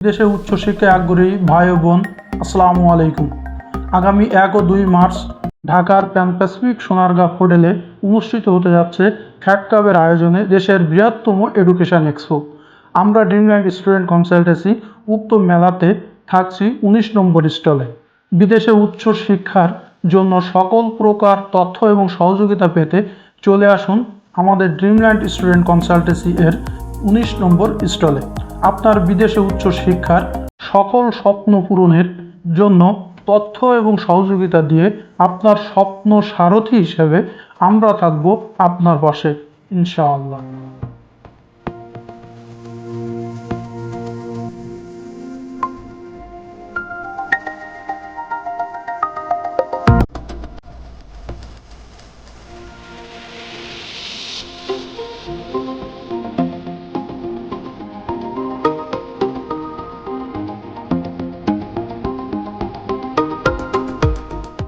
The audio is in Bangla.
দেশে উচ্চশিক্ষায় আগ্রহী ভাই ও বোন, আসসালামু আলাইকুম। আগামী এক ও দুই মার্চ ঢাকার প্যান প্যাসিফিক সোনারগাঁ হোটেলে অনুষ্ঠিত হতে যাচ্ছে ফ্যাট ক্লাবের আয়োজনে দেশের বৃহত্তম এডুকেশন এক্সপো। আমরা ড্রিমল্যান্ড স্টুডেন্ট কনসালটেন্সি উক্ত মেলাতে থাকছি উনিশ নম্বর স্টলে। বিদেশে উচ্চ শিক্ষার জন্য সকল প্রকার তথ্য এবং সহযোগিতা পেতে চলে আসুন আমাদের ড্রিমল্যান্ড স্টুডেন্ট কনসালটেন্সি এর উনিশ নম্বর স্টলে। আপনার বিদেশে উচ্চ শিক্ষার সকল স্বপ্ন পূরণের জন্য তথ্য এবং সহযোগিতা দিয়ে আপনার স্বপ্ন সারথি হিসেবে আমরা থাকব আপনার পাশে, ইনশাআল্লাহ।